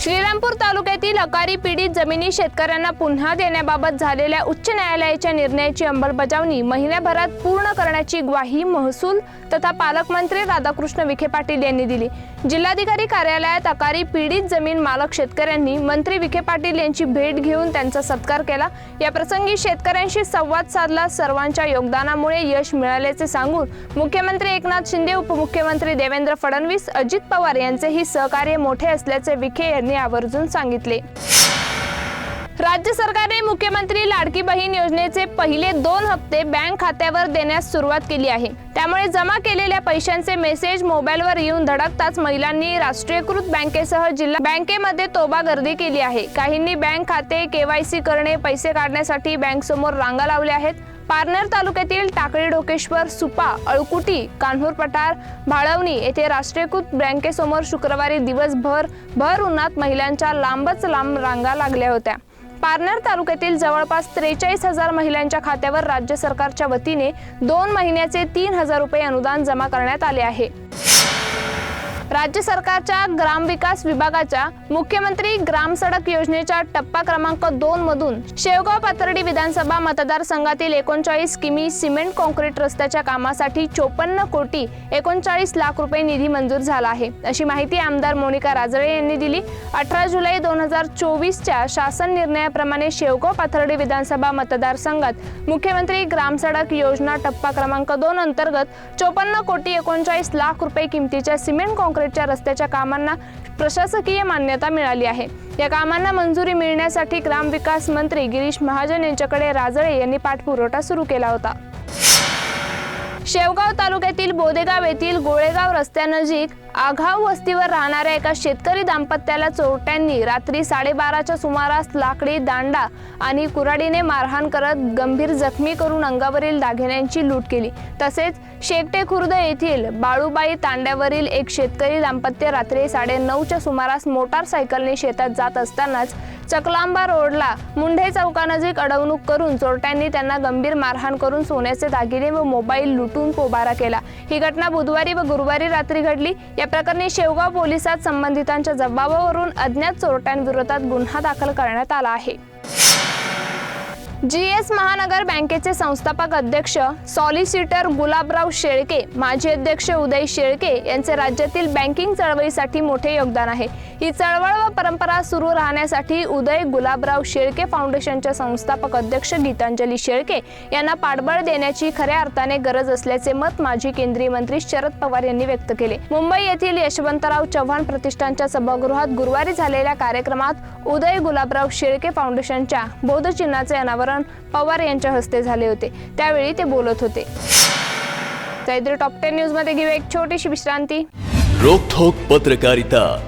श्रीरामपूर तालुक्यातील अकारी पीडित जमिनी शेतकऱ्यांना पुन्हा देण्याबाबत झालेल्या उच्च न्यायालयाच्या निर्णयाची अंमलबजावणी महिन्याभरात पूर्ण करण्याची ग्वाही महसूल तथा पालकमंत्री राधाकृष्ण विखे पाटील यांनी दिली. जिल्हाधिकारी कार्यालयात अकारी पीडित जमीन मालक शेतकऱ्यांनी मंत्री विखे पाटील यांची भेट घेऊन त्यांचा सत्कार केला. या प्रसंगी शेतकऱ्यांशी संवाद साधला. सर्वांच्या योगदानामुळे यश मिळाल्याचे सांगून मुख्यमंत्री एकनाथ शिंदे उपमुख्यमंत्री देवेंद्र फडणवीस अजित पवार यांचेही सहकार्य मोठे असल्याचे विखे यांनी आवर्जून सांगितले. राज्य सरकारने मुख्यमंत्री लाडकी बहीण योजनेचे पहिले दोन हप्ते बँक खात्यावर देण्यास सुरुवात केली आहे. त्यामुळे जमा केलेल्या पैशांचे मेसेज मोबाईलवर येऊन धडकताच महिलांनी राष्ट्रीयकृत बँकेसह जिल्हा बँकेमध्ये तोबा गर्दी केली आहे. काहींनी बँक खाते केवायसी करणे पैसे काढण्यासाठी बँक समोर रांगा लावल्या आहेत. पारनेर तालुक्यातील टाकळी डोकेश्वर सुपा अळकुटी कान्हूर पठार भाळवणी येथे राष्ट्रीयकृत बँकेसमोर शुक्रवारी दिवसभर भर उन्हात महिलांच्या लांबच लांब रांगा लागल्या होत्या. पारनेर तालुक्यातील जवळपास त्रेचाळीस हजार महिलांच्या खात्यावर राज्य सरकारच्या वतीने दोन महिन्याचे तीन हजार रुपये अनुदान जमा करण्यात आले आहे. राज्य सरकारच्या ग्रामविकास विभागाच्या मुख्यमंत्री ग्राम सडक योजनेच्या टप्पा क्रमांक दोन मधून शेवगाव पाथर्डी विधानसभा मतदारसंघातील एकोणचाळीस किमी सिमेंट कॉन्क्रीट रस्त्याच्या कामासाठी चोपन्न कोटी एकोणचाळीस लाख रुपये निधी मंजूर झाला आहे. अशी माहिती आमदार मोनिका राजळे यांनी दिली. अठरा जुलै दोन हजार चोवीसच्या शासन निर्णयाप्रमाणे शेवगाव पाथर्डी विधानसभा मतदारसंघात मुख्यमंत्री ग्राम सडक योजना टप्पा क्रमांक दोन अंतर्गत चोपन्न कोटी एकोणचाळीस लाख रुपये किमतीच्या सिमेंट कॉन्क्रीटच्या रस्त्याच्या कामांना प्रशासकीय मान्यता मिळाली आहे. या कामांना मंजुरी मिळण्यासाठी ग्रामविकास मंत्री गिरीश महाजन यांच्याकडे राजळे यांनी पाठपुरवठा सुरू केला होता. शेवगाव तालुक्यातील बोदेगाव येथील गोळेगाव रस्त्यानजीक आघाव वस्तीवर राहणाऱ्या एका शेतकरी दाम्पत्याला चोरट्यांनी रात्री साडेबाराच्या सुमारास लाकडी दांडा आणि कुऱ्हाडीने मारहाण करत गंभीर जखमी करून अंगावरील दागिन्यांची लूट केली. तसेच शेकटे खुर्द येथील बाळूबाई तांड्यावरील एक शेतकरी दाम्पत्य रात्री साडेनऊच्या सुमारास मोटारसायकलने शेतात जात असतानाच चकलांबा रोडला मुंढे चौकानजीक अडवणूक करून चोरट्यांनी त्यांना गंभीर मारहाण करून सोन्याचे दागिने व मोबाईल लुटून पोबारा केला. ही घटना बुधवारी व गुरुवारी रात्री घडली. या प्रकरणी शेवगाव पोलिसात संबंधितांच्या जबाबावरून अज्ञात चोरट्यांविरोधात गुन्हा दाखल करण्यात आला आहे. जी एस महानगर बँकेचे संस्थापक अध्यक्ष सॉलिसिटर गुलाबराव शेळके माजी अध्यक्ष उदय शेळके यांचे राज्यातील बँकिंग चळवळीसाठी मोठे योगदान आहे. ही चळवळ व परंपरा सुरू राहण्यासाठी उदय गुलाबराव शेळके फाउंडेशनच्या संस्थापक अध्यक्ष गीतांजली शेळके यांना पाठबळ देण्याची खऱ्या अर्थाने गरज असल्याचे मत माजी केंद्रीय मंत्री शरद पवार यांनी व्यक्त केले. मुंबई येथील यशवंतराव चव्हाण प्रतिष्ठानच्या सभागृहात गुरुवारी झालेल्या कार्यक्रमात उदय गुलाबराव शेळके फाउंडेशनच्या बोधचिन्हाचे अनावरण पवार यांच्या हस्ते झाले होते. त्यावेळी ते बोलत होते. टॉप टेन न्यूजमध्ये घेऊ एक छोटीशी विश्रांती. रोखोक पत्रकारिता.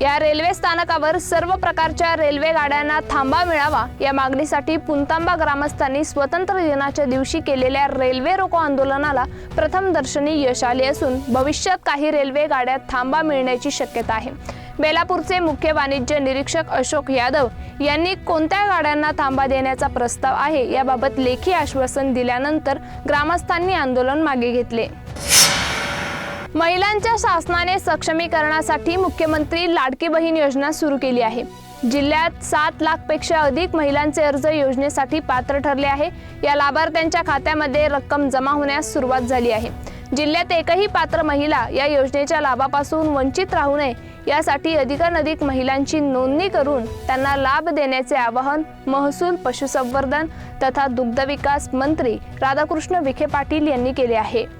या रेल्वे स्थानकावर सर्व प्रकारच्या रेल्वे गाड्यांना थांबा मिळावा या मागणीसाठी पुंतांबा ग्रामस्थांनी स्वतंत्र दिनाच्या दिवशी केलेल्या रेल्वे रोको आंदोलनाला प्रथम दर्शनी यश आले असून भविष्यात काही रेल्वे गाड्या थांबा मिळण्याची शक्यता आहे. बेलापूरचे मुख्य वाणिज्य निरीक्षक अशोक यादव यांनी कोणत्या गाड्यांना थांबा देण्याचा प्रस्ताव आहे याबाबत लेखी आश्वासन दिल्यानंतर ग्रामस्थांनी आंदोलन मागे घेतले. महिलांच्या शासनाने सक्षमीकरणासाठी मुख्यमंत्री लाडकी बहीण योजना सुरू केली आहे. जिल्ह्यात सात लाखपेक्षा अधिक महिलांचे अर्ज योजनेसाठी पात्र ठरले आहे. या लाभार्थ्यांच्या खात्यामध्ये रक्कम जमा होण्यास सुरुवात झाली आहे. जिल्ह्यात एकही पात्र महिला या योजनेच्या लाभापासून वंचित राहू नये यासाठी अधिकाधिक महिलांची नोंदणी करून त्यांना लाभ देण्याचे आवाहन महसूल पशुसंवर्धन तथा दुग्धविकास मंत्री राधाकृष्ण विखे पाटील यांनी केले आहे.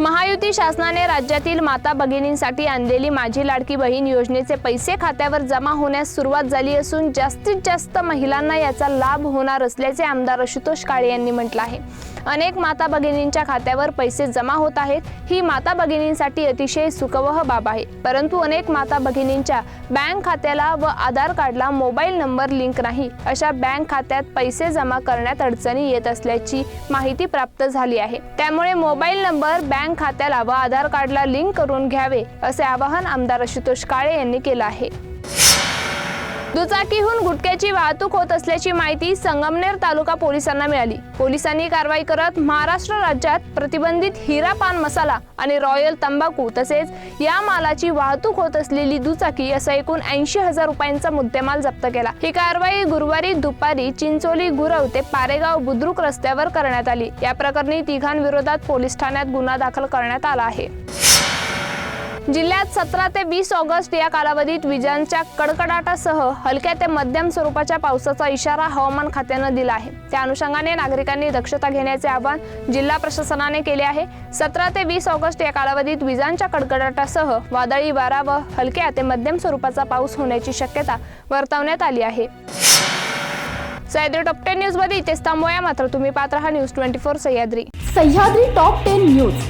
महायुती शासनाने राज्यातील माता भगिनींसाठी आणलेली माझी लाडकी बहीण योजनेचे पैसे खात्यावर जमा होण्यास सुरुवात झाली असून जास्तीत जास्त महिलांना याचा लाभ होणार असल्याचे आमदार आशुतोष काळे यांनी म्हटलं आहे. अनेक माता भगिनींच्या खात्यावर पैसे जमा होत आहेत. ही माता भगिनींसाठी अतिशय सुखवह बाब आहे. परंतु अनेक माता भगिनींच्या बँक खात्याला व आधार कार्डला मोबाईल नंबर लिंक नाही. अशा बँक खात्यात पैसे जमा करण्यात अडचणी येत असल्याची माहिती प्राप्त झाली आहे. त्यामुळे मोबाईल नंबर बँक खात्याला व आधार कार्डला लिंक करून घ्यावे असे आवाहन आमदार आशुतोष काळे यांनी केलं आहे. दुचाकीहून गुटख्याची वाहतूक होत असल्याची माहिती संगमनेर तालुका पोलिसांना मिळाली. पोलिसांनी कारवाई करत महाराष्ट्र राज्यात प्रतिबंधित हिरा पान मसाला आणि रॉयल तंबाखू तसेच या मालाची वाहतूक होत असलेली दुचाकी असा एकूण ऐंशी हजार रुपयांचा मुद्देमाल जप्त केला. ही कारवाई गुरुवारी दुपारी चिंचोली गुरव ते पारेगाव बुद्रुक रस्त्यावर करण्यात आली. या प्रकरणी तिघांविरोधात पोलीस ठाण्यात गुन्हा दाखल करण्यात आला आहे. जिल्ह्यात सतरा ते वीस ऑगस्ट या कालावधीत विजांच्या कडकडाटासह हलक्या ते मध्यम स्वरूपाच्या पावसाचा इशारा हवामान खात्यानं दिला आहे. त्या अनुषंगाने नागरिकांनी दक्षता घेण्याचे आवाहन जिल्हा प्रशासनाने केले आहे. सतरा ते वीस ऑगस्ट या कालावधीत विजांच्या कडकडाटासह वादळी वारा व हलक्या ते मध्यम स्वरूपाचा पाऊस होण्याची शक्यता वर्तवण्यात आली आहे. सह्याद्री टॉप टेन न्यूजमध्ये इथेच थांबूया. मात्र तुम्ही पात्र हा news twenty four Sahyadri. Sahyadri top ten news.